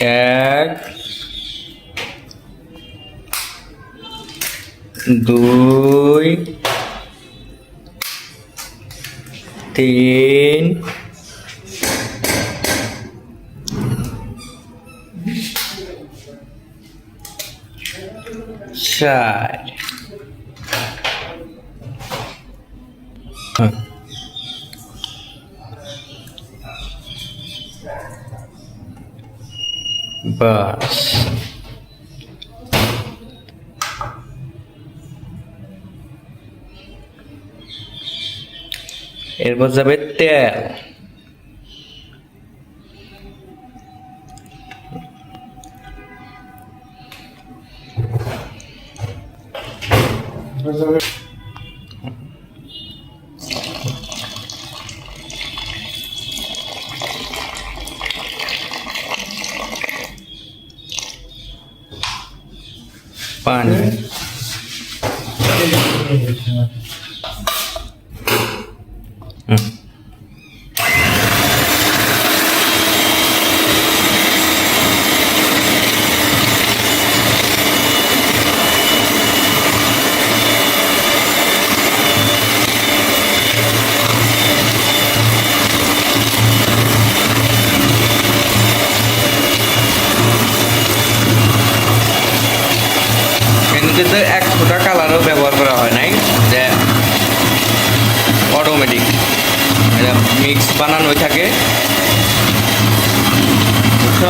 এক দুই তিন চার হ্যাঁ। বাস। এরপর যাবে তেল। পানি হুম। কিন্তু এক ফোঁটা কালারও ব্যবহার মিক্স বানানোই থাকে। বুঝছ?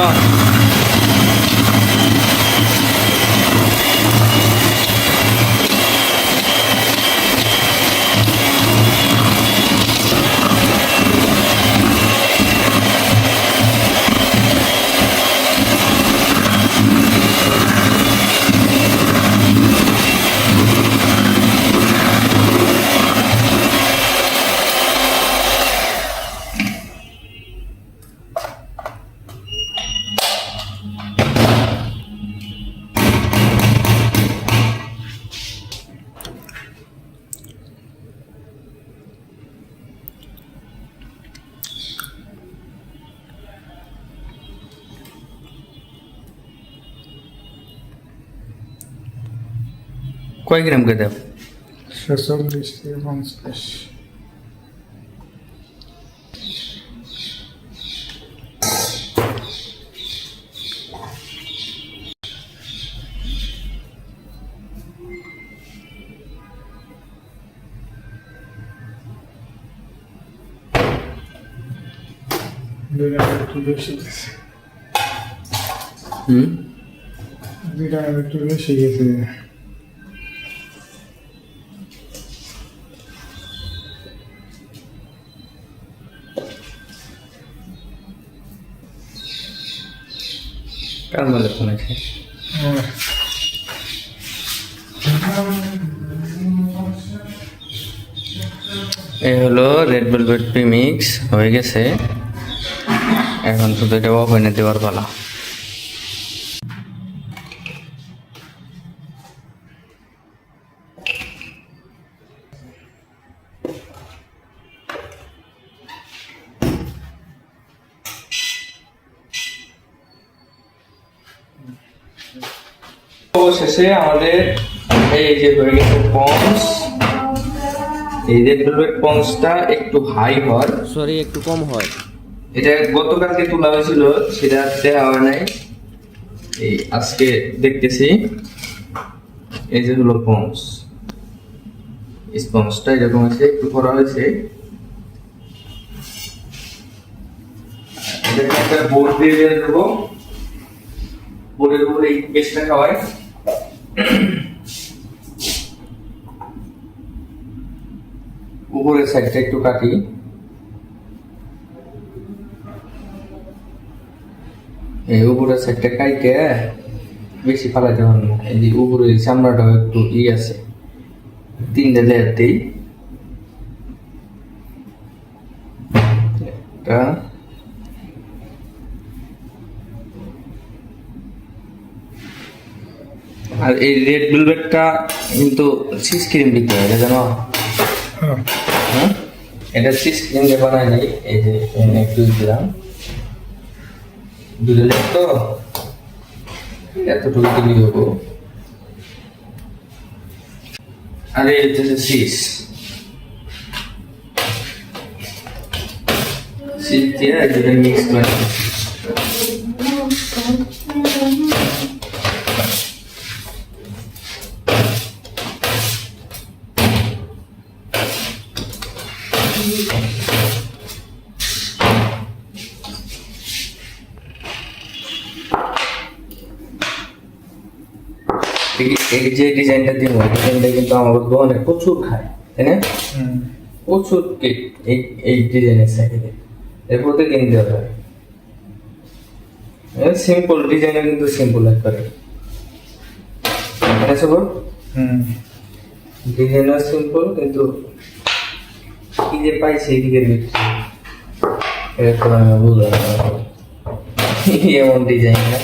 কয় গ্রাম করে দেব ছেচল্লিশ পঞ্চাশ। হুম? দুইটা একটু বেশি গেছে। কার বলে ফোন আছে এই হলো রেড ভেলভেট প্রিমিক্স হয়ে গেছে। এখন শুধু এটা ওভেনে দেওয়ার পালা। অবশেষে আমাদের এই যে হয়ে গেছে পন্স এই রেড ভেলভেট পন্সটা একটু হাই হয়। সরি একটু কম হয়। এটা গতকালকে তোলা হয়েছিল সেটা দেওয়া হয় নাই। এই আজকে দেখতেছি। এই যে হলো পন্স। স্পঞ্জটা এরকম আছে একটু করা হয়েছে। এটাকে একটা বোর্ড দিয়ে দেবো বোর্ডের উপরে এই পেস্টটা খাওয়াই। উপরের সাইডটা একটু কাটি। এই উপরের সাইডটা কাইটে বেশি ফালাইতে পারব না। এই যে উপরে চামড়াটাও একটু ই আছে। তিনটে লেয়ার দিই। একটা এই রেড ভেলভেটটা কিন্তু চিজ ক্রিম দিতে হয় জানো? হ্যাঁ। এটা চিজ ক্রিম দিয়ে বানাই নাই এই যে একটু দিলাম। দুধে তো? এতটুকু দিলে হব আর এটা হচ্ছে চিজ চিজ দিয়ে মিক্স করে ডিজাইনটা দিব ডিজাইনটা কিন্তু আমার দোকানে প্রচুর খায় তাই না? প্রচুর কেক এই এই ডিজাইনের সাইডে এর প্রত্যেকদিন দেওয়া হয় সিম্পল ডিজাইনও কিন্তু সিম্পল একবারে। মানে সব হুম। ডিজাইনও সিম্পল কিন্তু কি যে পাই সেই দিকে দিচ্ছি এরকম আমি বুঝলাম এমন ডিজাইন না।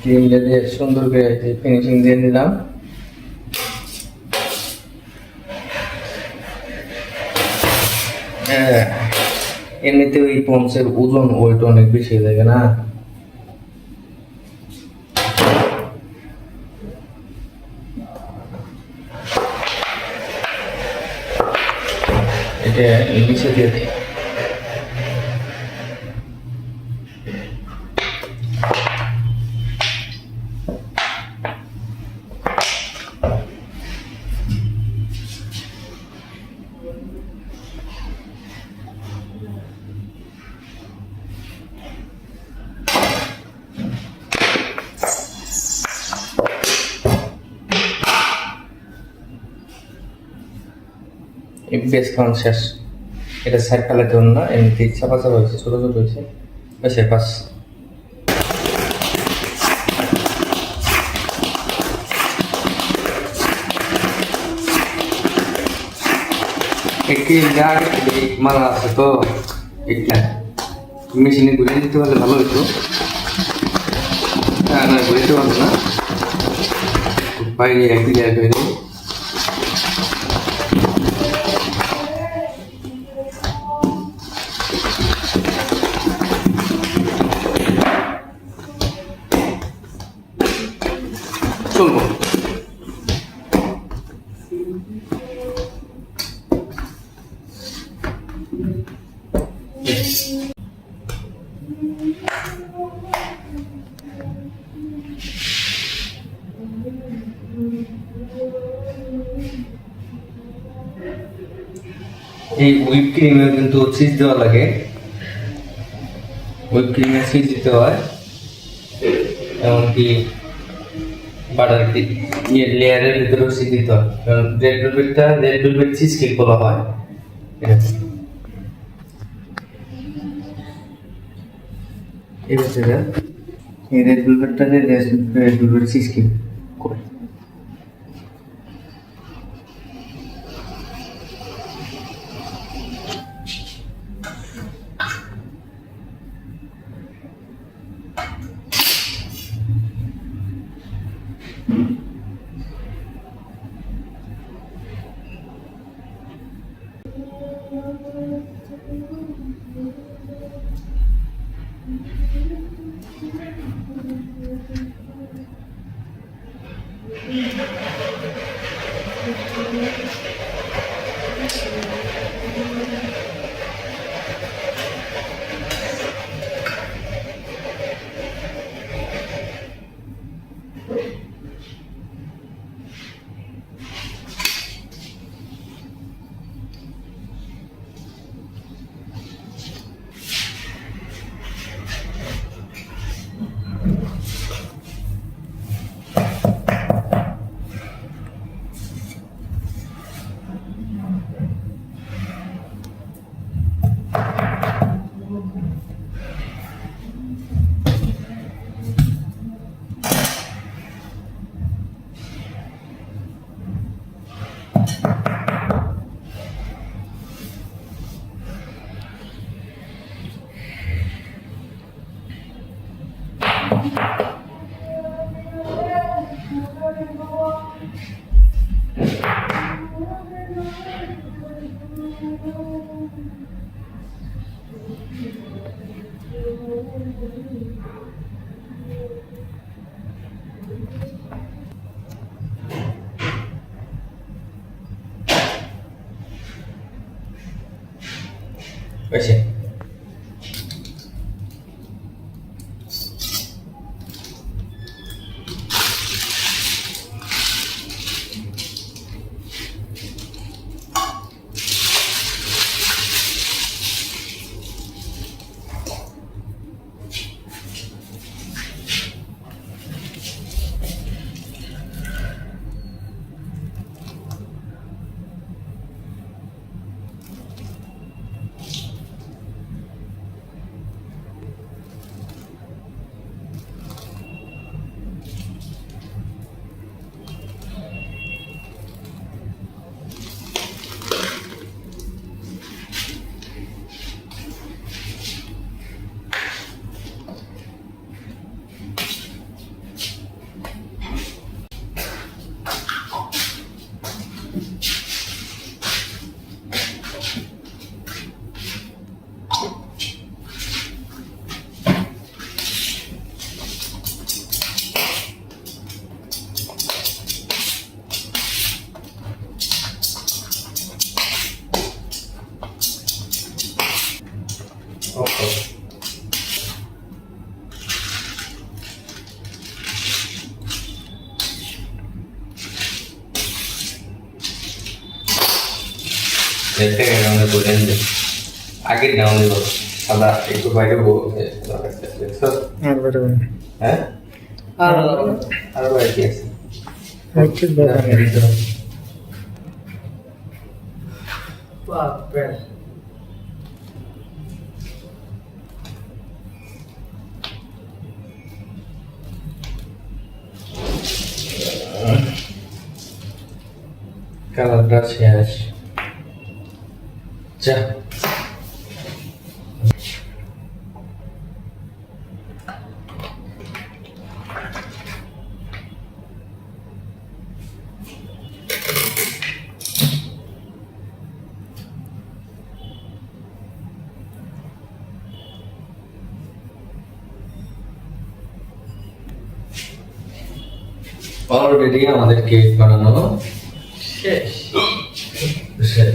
ক্রিমটা দিয়ে সুন্দর করে ফিনিশিং দিয়ে দিলাম হ্যাঁ, এমনিতে ওই পন্সের ওজন ওয়েট অনেক বেশি থাকে না। এটা নিচে দিয়ে দিই। বেশ খাওয়ান শেষ? এটা সাইড কালার জন্য এমনিতে চাপা চাপা হয়েছে ছোটো ছোটো হয়েছে। বেশ পাস একটি গাড়ি মালা আছে তো এটা মেশিনে ঘুরে দিতে পারলে ভালো হতো হ্যাঁ না ঘুরে পারব না। বাইরে একদিকে এক হয়ে যাবে এই হুইপ ক্রিমে কিন্তু চিজ দেওয়া লাগে। হুইপ ক্রিমে চিজ দিতে হয়। এমনকি বাটার ইয়ে লেয়ারের ভিতরেও চিজ দিতে হয়। কারণ রেড ভেলভেটটা রেড ভেলভেট চিজ কেক বলা হয়। এটা এই হচ্ছে এটা। এই red ভেলভেটটা red velvet cheese cake Thank করে বেশি গেলে করে নিতে আগের ডাউন দিব সাদা একটু বাইরে বলছে দেখছ আর বেরোবে না হ্যাঁ যা। অলরেডি আমাদের কেক বানানো শেষ। শেষ